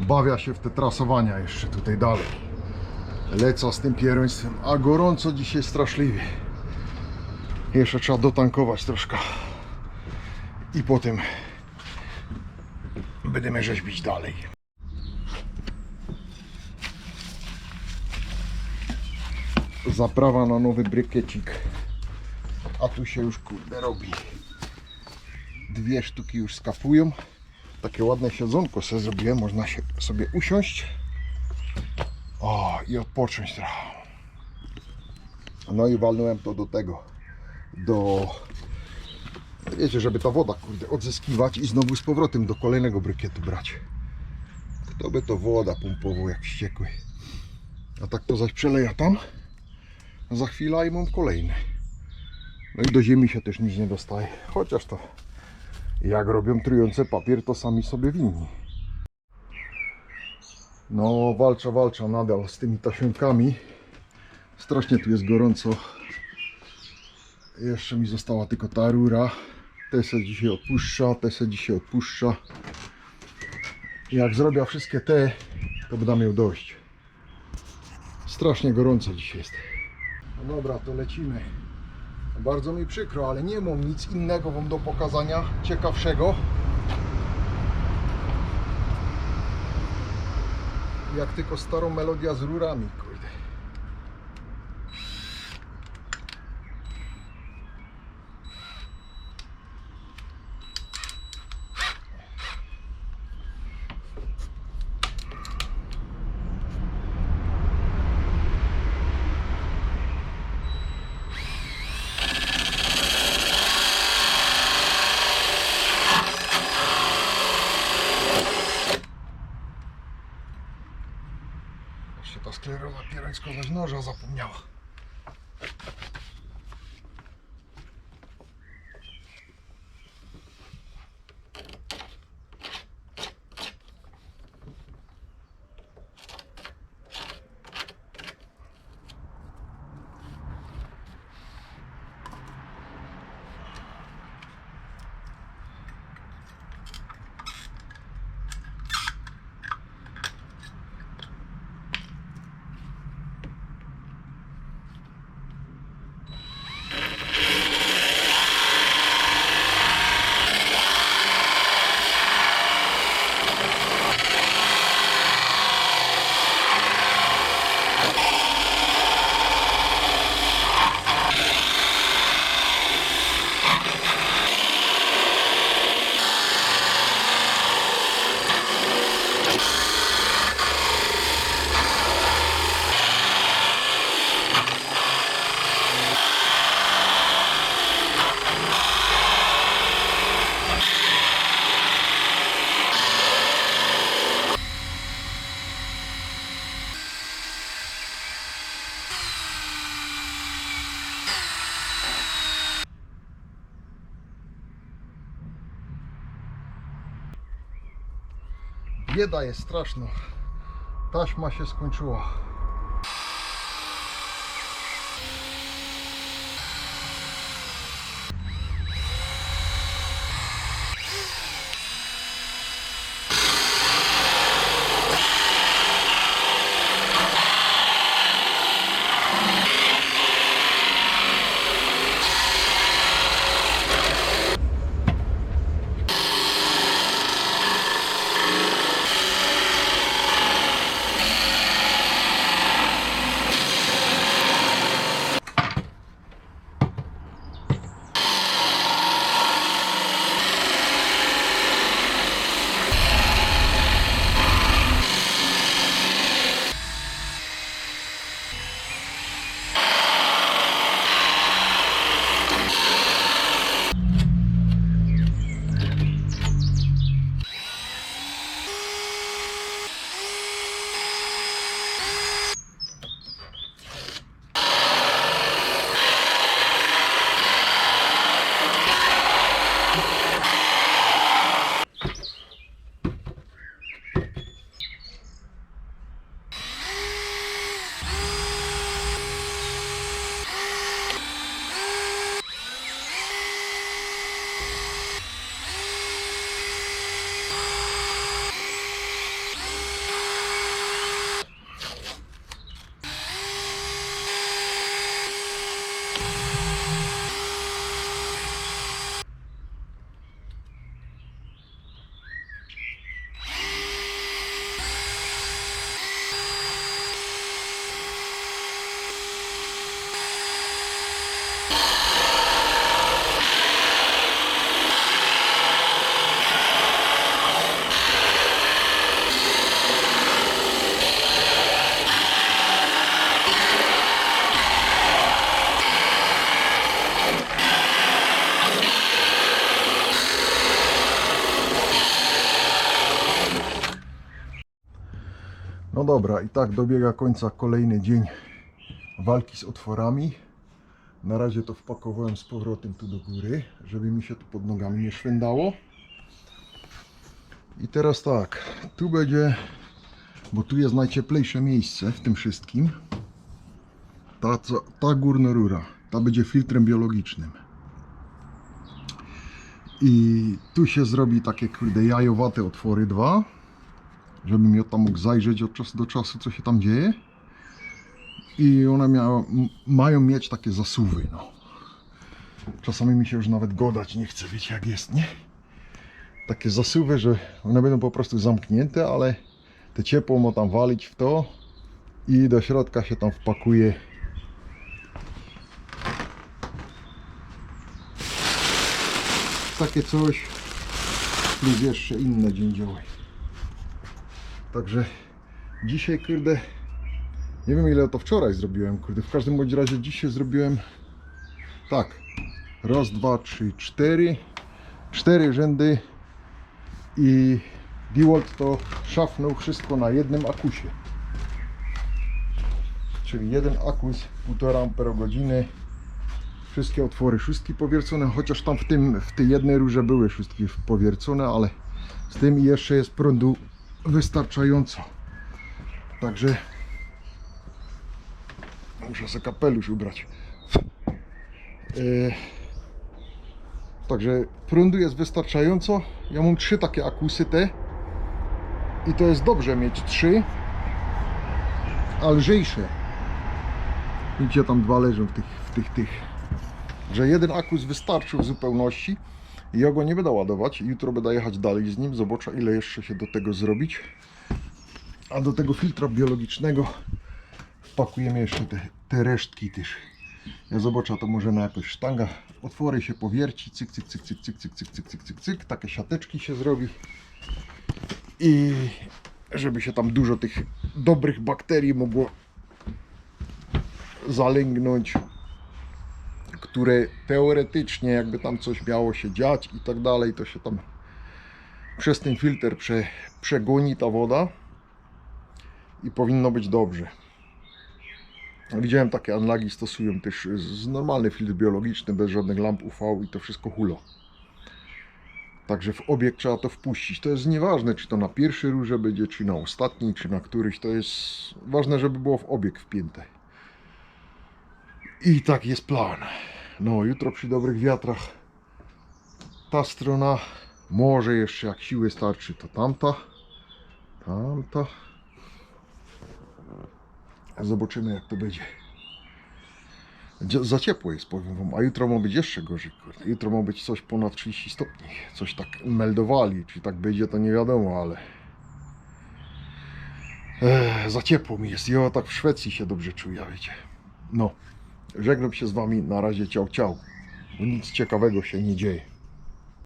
bawia się w te trasowania jeszcze tutaj dalej. Leca z tym pieroństwem, a gorąco dzisiaj straszliwie. Jeszcze trzeba dotankować troszkę. I potem będziemy rzeźbić dalej. Zaprawa na nowy brykiecik. A tu się już kurde robi. Dwie sztuki już skapują. Takie ładne siedzonko sobie zrobiłem. Można się sobie usiąść. O, i odpocząć trochę. No i walnąłem to do tego. Do Wiecie, żeby ta woda, kurde, odzyskiwać i znowu z powrotem do kolejnego brykietu brać. Kto by to woda pompował jak wściekły. A tak to zaś przeleja tam. Za chwilę i mam kolejny. No i do ziemi się też nic nie dostaje. Chociaż to jak robią trujący papier, to sami sobie winni. No, walcza, walcza nadal z tymi taśmkami. Strasznie tu jest gorąco. Jeszcze mi została tylko ta rura. Te se dzisiaj odpuszcza, te se dzisiaj odpuszcza. Jak zrobię wszystkie te, to będę miał dość. Strasznie gorąco dzisiaj jest. No dobra, to lecimy. Bardzo mi przykro, ale nie mam nic innego wam do pokazania ciekawszego. Jak tylko starą melodia z rurami, Jeszcze ta sklerowa pierońsko zaś noża zapomniała. Bieda jest straszna. Taśma się skończyła. No dobra, i tak dobiega końca kolejny dzień walki z otworami. Na razie to wpakowałem z powrotem tu do góry, żeby mi się tu pod nogami nie szwędało. I teraz tak, tu będzie, bo tu jest najcieplejsze miejsce w tym wszystkim. Ta, ta górna rura, ta będzie filtrem biologicznym. I tu się zrobi takie kurde jajowate otwory dwa, żebym ja tam mógł zajrzeć od czasu do czasu, co się tam dzieje. I one miały, mają mieć takie zasuwy, no. Czasami mi się już nawet godać nie chce, wiecie jak jest, nie? Takie zasuwy, że one będą po prostu zamknięte, ale te ciepło ma tam walić w to i do środka się tam wpakuje takie coś plus jeszcze inne dzięcioły. Także dzisiaj kurde nie wiem ile to wczoraj zrobiłem kurde. W każdym bądź razie dzisiaj zrobiłem tak. Raz, dwa, trzy, cztery. Cztery rzędy i Dewalt to szafnął wszystko na jednym akusie. Czyli jeden akus 1,5 amperogodziny. Wszystkie otwory, wszystkie powiercone, chociaż tam w tym, w tej jednej rurze były wszystkie powiercone, ale z tym jeszcze jest prądu wystarczająco. Także muszę sobie kapelusz ubrać. E, Także prądu jest wystarczająco. Ja mam trzy takie akusy te i to jest dobrze mieć trzy, a lżejsze. Widzicie, tam dwa leżą w tych, w tych, tych że jeden akus wystarczył w zupełności ja go nie będę ładować. Jutro będę jechać dalej z nim, zobaczę ile jeszcze się do tego zrobić. A do tego filtra biologicznego wpakujemy jeszcze te, te resztki też. Ja zobaczę, to może na jakąś sztanga otwory się powierci, cyk, cyk, cyk, cyk, cyk, cyk, cyk, cyk, cyk, cyk, cyk, takie siateczki się zrobi i żeby się tam dużo tych dobrych bakterii mogło zalęgnąć które teoretycznie jakby tam coś miało się dziać i tak dalej, to się tam przez ten filtr prze, przegoni ta woda i powinno być dobrze. Widziałem takie anlagi stosują też z normalny filtr biologiczny, bez żadnych lamp UV i to wszystko hulo. Także w obieg trzeba to wpuścić. To jest nieważne, czy to na pierwszej rurze będzie, czy na ostatniej, czy na któryś. To jest ważne, żeby było w obieg wpięte. I tak jest plan. No, jutro przy dobrych wiatrach ta strona, może jeszcze jak siły starczy, to tamta, tamta. Zobaczymy jak to będzie. Dzie- Za ciepło jest, powiem wam, a jutro ma być jeszcze gorzej. kurde. Jutro ma być coś ponad 30 stopni. Coś tak meldowali, czy tak będzie to nie wiadomo, ale Ech, za ciepło mi jest. Ja tak w Szwecji się dobrze czuję, wiecie. No. Żegnam się z Wami. Na razie ciao, ciao. Nic ciekawego się nie dzieje.